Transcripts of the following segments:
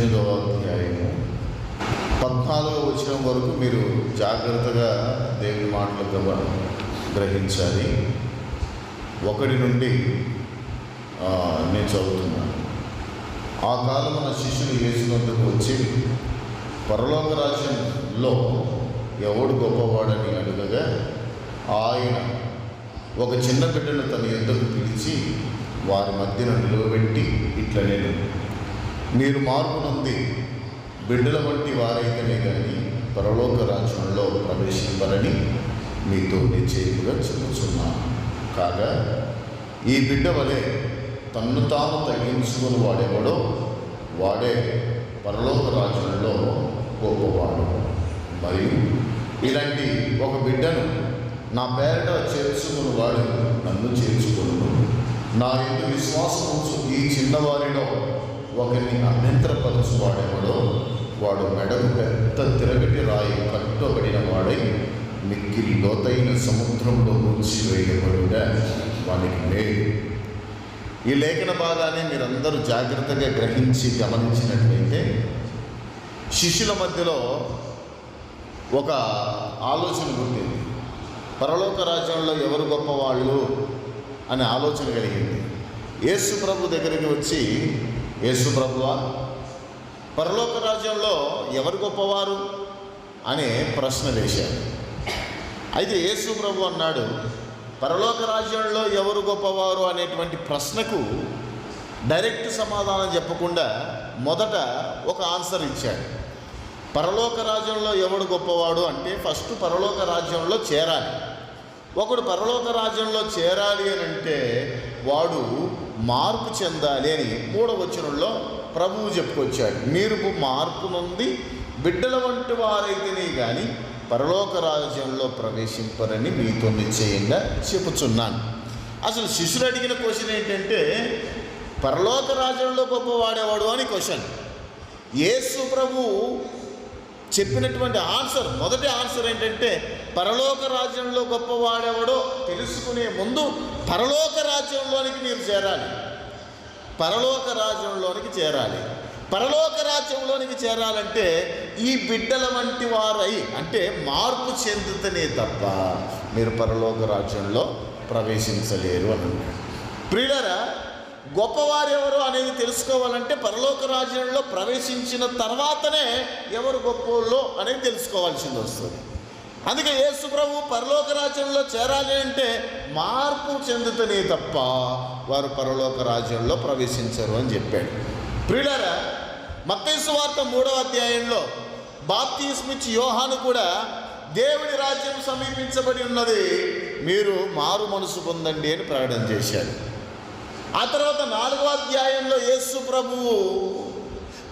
పద్దెనిమిదవ అధ్యాయము. పద్నాలుగవ వచ్చిన వరకు మీరు జాగ్రత్తగా దేవుని మాటలు గ్రహించాలి. ఒకటి నుండి నేను చదువుతున్నాను. ఆ కాలమున శిష్యులు వేసినందుకు వచ్చి పరలోక రాజ్యంలో ఎవడు గొప్పవాడని అడుగగా ఆయన ఒక చిన్న బిడ్డను తన ఎందుకు పిలిచి వారి మధ్యన నిలవబెట్టి ఇట్లా నేను మీరు మార్పునంది బిడ్డల వంటి వారైతేనే కానీ పరలోక రాజ్యంలో ప్రవేశింపరని మీతో నిశ్చయముగా చెబుతున్నాను కాగా ఈ బిడ్డ వలె తన్ను తాను తగ్గించుకుని వాడేవాడో వాడే పరలోక రాజ్యంలో గొప్పవాడు. మరియు ఇలాంటి ఒక బిడ్డను నా పేరట చేర్చుకుని వాడు నన్ను చేర్చుకును నా ఎందు విశ్వాసం ఈ చిన్నవారిలో ఒకరిని అభ్యంతరపరచు వాడెవడో వాడు మెడకు పెద్ద తిరగటి రాయి కట్టబడిన వాడై మిక్కిలి లోతైన సముద్రంలో ముంచి వేయబడుగా వానికి లేదు ఈ లేఖన భాగాన్ని మీరందరూ జాగ్రత్తగా గ్రహించి గమనించినట్లయితే శిష్యుల మధ్యలో ఒక ఆలోచన పుట్టింది పరలోక రాజ్యంలో ఎవరు గొప్పవాళ్ళు అనే ఆలోచన కలిగింది. యేసు ప్రభు దగ్గరికి వచ్చి యేసు ప్రభువా పరలోక రాజ్యంలో ఎవరు గొప్పవారు అనే ప్రశ్న వేశారు అయితే యేసు ప్రభు అన్నాడు పరలోక రాజ్యంలో ఎవరు గొప్పవారు అనేటువంటి ప్రశ్నకు డైరెక్ట్ సమాధానం చెప్పకుండా మొదట ఒక ఆన్సర్ ఇచ్చాడు. పరలోక రాజ్యంలో ఎవడు గొప్పవాడు అంటే ఫస్ట్ పరలోక రాజ్యంలో చేరాలి. ఒకడు పరలోక రాజ్యంలో చేరాలి అని అంటే వాడు మార్పు చెందాలి అని మూడవ వచనంలో ప్రభువు చెప్పుకొచ్చాడు. మీరు మార్పు నుండి బిడ్డల వంటి వారైతేనే కానీ పరలోక రాజ్యంలో ప్రవేశింపరని మీతో నిశ్చయంగా చెప్పుచున్నాను. అసలు శిష్యులు అడిగిన క్వశ్చన్ ఏంటంటే పరలోక రాజ్యంలో గొప్పవాడేవాడు? అని క్వశ్చన్. యేసు ప్రభు చెప్పినటువంటి ఆన్సర్ మొదటి ఆన్సర్ ఏంటంటే పరలోక రాజ్యంలో గొప్పవాడెవడో తెలుసుకునే ముందు పరలోక రాజ్యంలోనికి మీరు చేరాలి. పరలోక రాజ్యంలోనికి చేరాలి. పరలోక రాజ్యంలోనికి చేరాలంటే ఈ బిడ్డల వంటి వారై అంటే మార్పు చెందుతనే తప్ప మీరు పరలోక రాజ్యంలో ప్రవేశించలేరు అని అన్నాడు ప్రియులరా గొప్పవారు ఎవరు అనేది తెలుసుకోవాలంటే పరలోక రాజ్యంలో ప్రవేశించిన తర్వాతనే ఎవరు గొప్పోళ్ళు అనేది తెలుసుకోవాల్సింది వస్తుంది. అందుకే యేసు ప్రభు పరలోక రాజ్యంలో చేరాలి అంటే మార్పు చెందుతనే తప్ప వారు పరలోక రాజ్యంలో ప్రవేశించరు అని చెప్పాడు. ప్రియులారా మత్తైసు వార్త మూడవ అధ్యాయంలో బాప్తీస్మిచ్చి యోహాను కూడా దేవుని రాజ్యం సమీపించబడి ఉన్నది మీరు మారు మనసు పొందండి అని ప్రకటన చేశాడు ఆ తర్వాత నాలుగవ అధ్యాయంలో యేసు ప్రభువు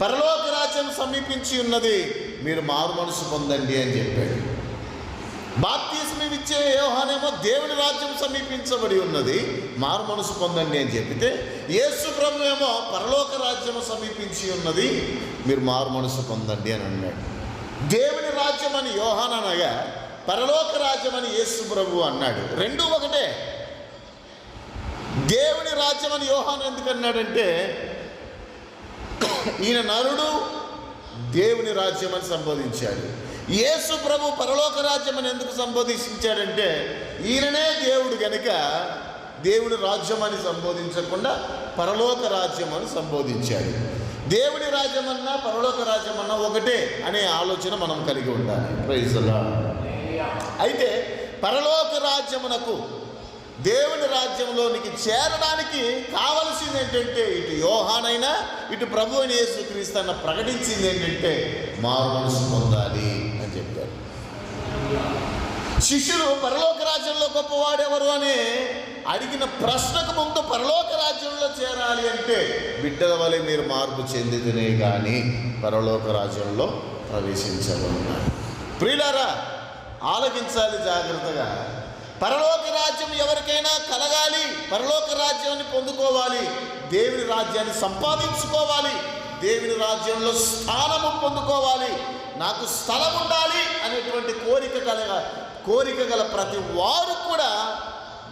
పరలోక రాజ్యం సమీపించి ఉన్నది మీరు మారు మనసు పొందండి అని చెప్పాడు. బాప్తిస్మి ఇచ్చే యోహానేమో దేవుని రాజ్యం సమీపించబడి ఉన్నది. మారు మనసు పొందండి అని చెప్పితే యేసు ప్రభు ఏమో పరలోక రాజ్యం సమీపించి ఉన్నది. మీరు మారు మనసు పొందండి అని అన్నాడు. దేవుని రాజ్యం అని యోహాన్ అనగా పరలోక రాజ్యం అని యేసు ప్రభు అన్నాడు. రెండు ఒకటే. దేవుని రాజ్యం అని యోహాన్ ఎందుకు అన్నాడంటే ఈయన నరుడు దేవుని రాజ్యం అని సంబోధించాడు. యేసు ప్రభు పరలోక రాజ్యం అని ఎందుకు సంబోధించాడంటే ఈయననే దేవుడు గనుక దేవుడి రాజ్యం అని సంబోధించకుండా పరలోక రాజ్యం అని సంబోధించాడు. దేవుడి రాజ్యం అన్నా పరలోక రాజ్యం అన్నా ఒకటే అనే ఆలోచన మనం కలిగి ఉండాలి. ప్రైజ్ అయితే పరలోక రాజ్యమునకు దేవుని రాజ్యంలోనికి చేరడానికి కావలసింది ఏంటంటే ఇటు యోహానైనా ఇటు ప్రభు అని యేసుక్రీస్తు అన్న ప్రకటించింది ఏంటంటే మారు మనసు పొందాలి. శిష్యులు పరలోక రాజ్యంలో గొప్పవాడెవరు అని అడిగిన ప్రశ్నకు ముందు పరలోక రాజ్యంలో చేరాలి అంటే బిడ్డల వలె మీరు మార్పు చెందితేనే కానీ పరలోక రాజ్యంలో ప్రవేశించరు ప్రియులారా ఆలకించాలి జాగ్రత్తగా. పరలోక రాజ్యం ఎవరికైనా కలగాలి పరలోక రాజ్యాన్ని పొందుకోవాలి దేవుని రాజ్యాన్ని సంపాదించుకోవాలి దేవుని రాజ్యంలో స్థానము పొందుకోవాలి నాకు స్థలం ఉండాలి అనేటువంటి కోరిక కలగాలి. కోరిక గల ప్రతి వారు కూడా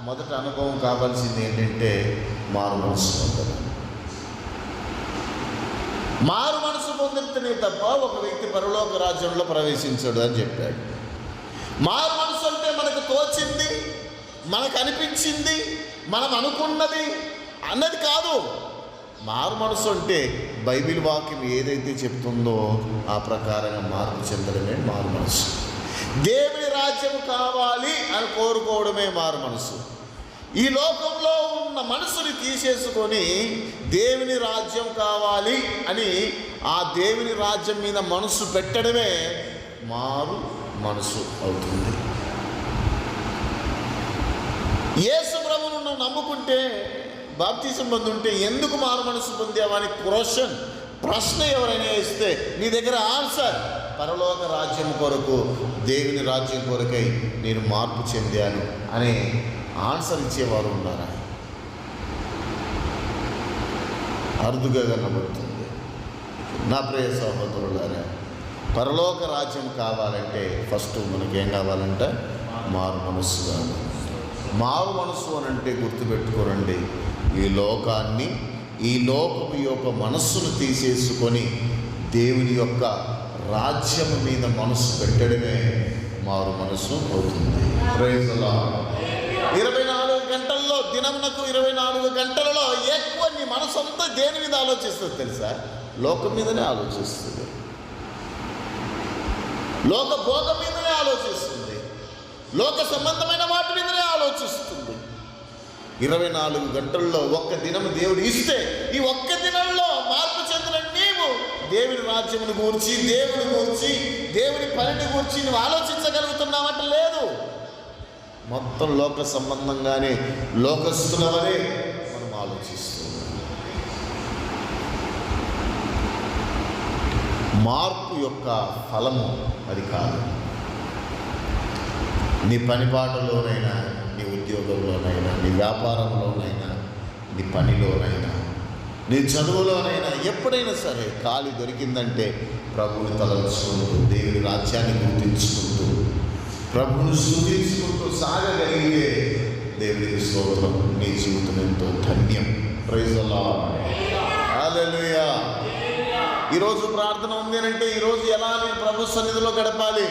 మొదట అనుభవం కావాల్సింది ఏంటంటే మారు మనసు పొందడం. మారు మనసు పొందితేనే తప్ప ఒక వ్యక్తి పరలోక రాజ్యంలో ప్రవేశించడు అని చెప్పాడు. మారు మనసు అంటే మనకు తోచింది మనకు అనిపించింది మనం అనుకున్నది అన్నది కాదు. మారు మనసు అంటే బైబిల్ వాక్యం ఏదైతే చెప్తుందో ఆ ప్రకారంగా మార్పు చెందడమే మారు మనసు. దేవుని రాజ్యం కావాలి అని కోరుకోవడమే మారు మనసు. ఈ లోకంలో ఉన్న మనసుని తీసేసుకొని దేవుని రాజ్యం కావాలి అని ఆ దేవుని రాజ్యం మీద మనసు పెట్టడమే మారు మనసు అవుతుంది. యేసు ప్రభువును నువ్వు నమ్ముకుంటే బాప్తీసం పొందుంటే ఎందుకు మారు మనసు పొందావని క్వశ్చన్. ప్రశ్న ఎవరైనా ఇస్తే నీ దగ్గర ఆన్సర్. పరలోక రాజ్యం కొరకు దేవుని రాజ్యం కొరకై నేను మార్పు చెందాను అనే ఆన్సర్ ఇచ్చేవారు ఉన్నారా అరుదుగా కనబడుతుంది నా ప్రియ సహోదరులారా పరలోక రాజ్యం కావాలంటే ఫస్ట్ మనకేం కావాలంటే? మారు మనస్సు కావాలి. మారు మనస్సు అని అంటే గుర్తుపెట్టుకోరండి. ఈ లోకాన్ని ఈ లోకము యొక్క మనస్సును తీసేసుకొని దేవుని యొక్క రాజ్యం మీద మనస్సు పెట్టడమే మారు మనస్సు అవుతుంది. ఇరవై నాలుగు గంటల్లో దినమునకు ఇరవై నాలుగు గంటలలో ఎక్కువ నీ మనసు అంతా దేని మీద ఆలోచిస్తుంది తెలుసా? లోకం మీదనే ఆలోచిస్తుంది. లోక భోగం మీదనే ఆలోచిస్తుంది. లోక సంబంధమైన వాటి మీదనే ఆలోచిస్తుంది. ఇరవై నాలుగు గంటల్లో ఒక్క దినము దేవుడు ఇస్తే ఈ ఒక్క దినంలో మార్పు చెందిన నీవు దేవుని రాజ్యమును గూర్చి దేవుని గూర్చి దేవుని పనిని గూర్చి నువ్వు ఆలోచించగలుగుతున్నావంటే లేదు. మొత్తం లోక సంబంధంగానే లోకస్తులవనే మనం ఆలోచిస్తున్నాం మార్పు యొక్క ఫలము అది కాదు. నీ పనిపాటలోనైనా నీ ఉద్యోగంలోనైనా నీ వ్యాపారంలోనైనా నీ పనిలోనైనా నీ చదువులోనైనా ఎప్పుడైనా సరే ఖాళీ దొరికిందంటే ప్రభువుని తలచుకుంటూ దేవుని రాజ్యాన్ని గుర్తించుకుంటూ ప్రభువుని స్థుతించుకుంటూ సాగగలిగితే దేవునికి స్తోత్రం. నీ జీవితం ఎంతో ధన్యం. ప్రైజ్ హల్లెలూయా ఈరోజు ప్రార్థన ఉంది అంటే ఈరోజు ఎలా నేను ప్రభు సన్నిధిలో గడపాలి?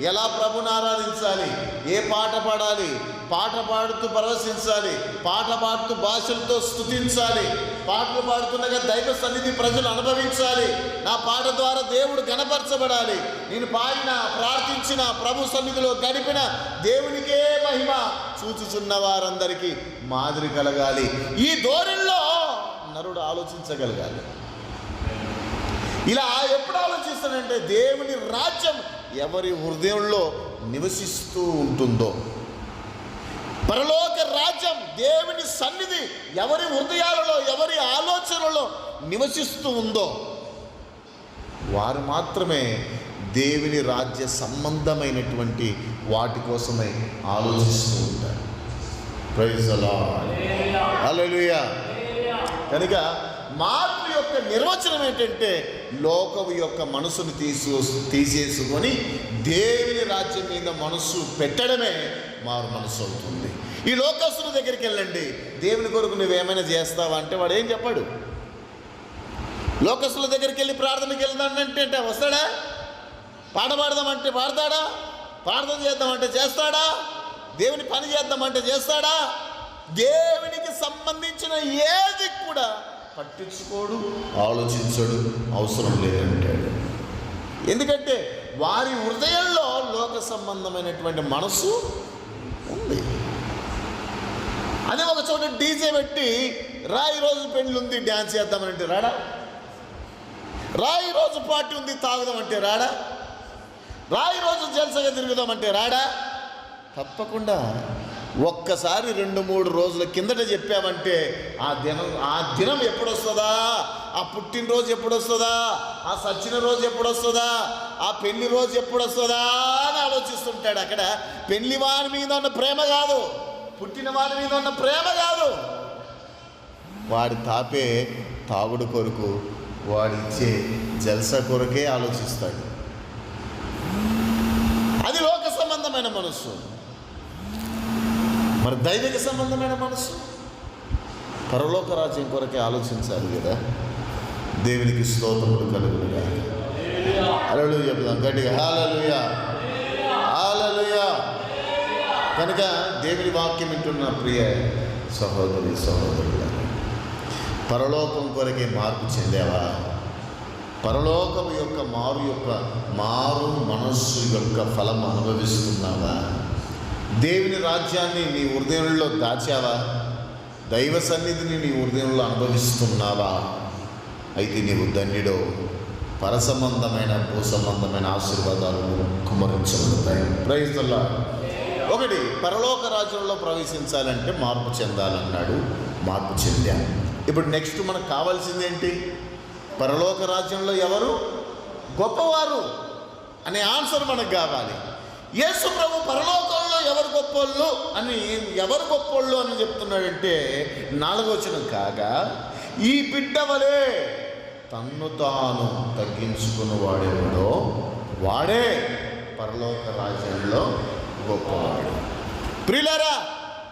ఎలా ప్రభుని ఆరాధించాలి? ఏ పాట పాడాలి? పాట పాడుతూ పరవశించాలి పాట పాడుతూ భాషలతో స్తుతించాలి. పాటలు పాడుతుండగా దైవ సన్నిధి ప్రజలు అనుభవించాలి. నా పాట ద్వారా దేవుడు గణపరచబడాలి. నేను పాడిన ప్రార్థించిన ప్రభు సన్నిధిలో గడిపిన దేవునికే మహిమ చూచుచున్న వారందరికీ మాదిరి కలగాలి. ఈ ధోరణిలో నరుడు ఆలోచించగలగాలి. ఇలా ఎప్పుడు ఆలోచిస్తానంటే దేవుని రాజ్యం ఎవరి హృదయంలో నివసిస్తూ ఉంటుందో. పరలోక రాజ్యం దేవుని సన్నిధి ఎవరి హృదయాలలో ఎవరి ఆలోచనలో నివసిస్తూ ఉందో వారు మాత్రమే దేవుని రాజ్య సంబంధమైనటువంటి వాటి కోసమై ఆలోచిస్తూ ఉంటారు. ప్రైజ్ హల్లెలూయా కనుక మార్పు యొక్క నిర్వచనం ఏంటంటే లోకము యొక్క మనసును తీసు తీసేసుకొని దేవుని రాజ్యం మీద మనసు పెట్టడమే మారు మనసు అవుతుంది. ఈ లోకస్తుల దగ్గరికి వెళ్ళండి. దేవుని కొరకు నువ్వేమైనా చేస్తావా అంటే వాడు ఏం చెప్పాడు? లోకస్తుల దగ్గరికి వెళ్ళి ప్రార్థనకి వెళ్దానంటే అంటే వస్తాడా? పాట పాడదామంటే పాడతాడా? ప్రార్థన చేద్దామంటే చేస్తాడా? దేవుని పని చేద్దామంటే చేస్తాడా? దేవునికి సంబంధించిన ఏది కూడా పట్టించుకోడు. ఆలోచించడు అవసరం లేదంటాడు. ఎందుకంటే వారి హృదయంలో లోక సంబంధమైనటువంటి మనసు ఉంది. అదే ఒక చోట డీజే పెట్టి రా ఈరోజు పెళ్ళి ఉంది డ్యాన్స్ చేద్దామంటే రాడా? రా ఈరోజు పార్టీ ఉంది తాగుదామంటే రాడా? రా ఈరోజు జలసగా తిరుగుదామంటే రాడా? తప్పకుండా ఒక్కసారి రెండు మూడు రోజుల కిందట చెప్పామంటే ఆ దినం ఆ దినం ఎప్పుడొస్తుందా? ఆ పుట్టినరోజు ఎప్పుడొస్తుందా? ఆ సచ్చిన రోజు ఎప్పుడొస్తుందా? ఆ పెళ్ళి రోజు ఎప్పుడొస్తుందా? అని ఆలోచిస్తుంటాడు. అక్కడ పెళ్ళి వారి మీద ఉన్న ప్రేమ కాదు పుట్టిన వారి మీద ఉన్న ప్రేమ కాదు. వాడి తాపే తాగుడు కొరకు వాడిచ్చే జల్సా కొరకే ఆలోచిస్తాడు. అది లోక సంబంధమైన మనస్సు. మరి దైవిక సంబంధమైన మనసు? పరలోక రాజ్యం కొరకే ఆలోచించాలి కదా. దేవునికి స్తోత్రములు కలుగులుగా అలలు చెప్దాం గట్టిగా హాలలుయా హాలలుయా కనుక దేవుని వాక్యం వింటున్న ప్రియ సహోదరి సహోదరుడు పరలోకం కొరకే మార్పు చెందావా? పరలోకం యొక్క మారు యొక్క మారు మనస్సు యొక్క ఫలం అనుభవిస్తున్నావా? దేవుని రాజ్యాన్ని నీ హృదయంలో దాచావా? దైవ సన్నిధిని నీ హృదయంలో అనుభవిస్తున్నావా? అయితే నీవు ధన్యుడో. పరసంబంధమైన భూసంబంధమైన ఆశీర్వాదాలు కుమరించబడతాయి. ప్రయత్నంలో ఒకటి పరలోక రాజ్యంలో ప్రవేశించాలంటే మార్పు చెందాలన్నాడు. మార్పు చెందా. ఇప్పుడు నెక్స్ట్ మనకు కావాల్సింది ఏంటి? పరలోక రాజ్యంలో ఎవరు? గొప్పవారు అనే ఆన్సర్ మనకు కావాలి. యేసు ప్రభు పరలో గొప్పోళ్ళు అని ఎవరు గొప్పోళ్ళు అని చెప్తున్నాడంటే నాలుగోచనం కాగా ఈ బిడ్డ వలె తన్ను తాను తగ్గించుకుని వాడెవడో వాడే పరలోక రాజ్యంలో గొప్పవాడు. ప్రిలరా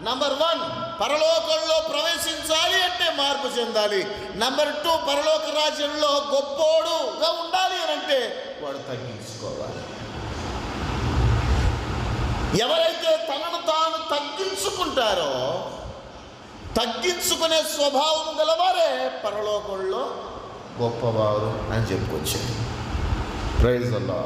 నంబర్ వన్ పరలోకంలో ప్రవేశించాలి అంటే మార్పు చెందాలి. నంబర్ టూ పరలోక రాజ్యంలో గొప్పోడుగా ఉండాలి అని అంటే వాడు తగ్గించుకోవాలి. ఎవరైతే తనను తాను తగ్గించుకుంటారో తగ్గించుకునే స్వభావం గలవారే పరలోకంలో గొప్పవారు అని చెప్పుకొచ్చారు. ప్రైజ్ అల్లా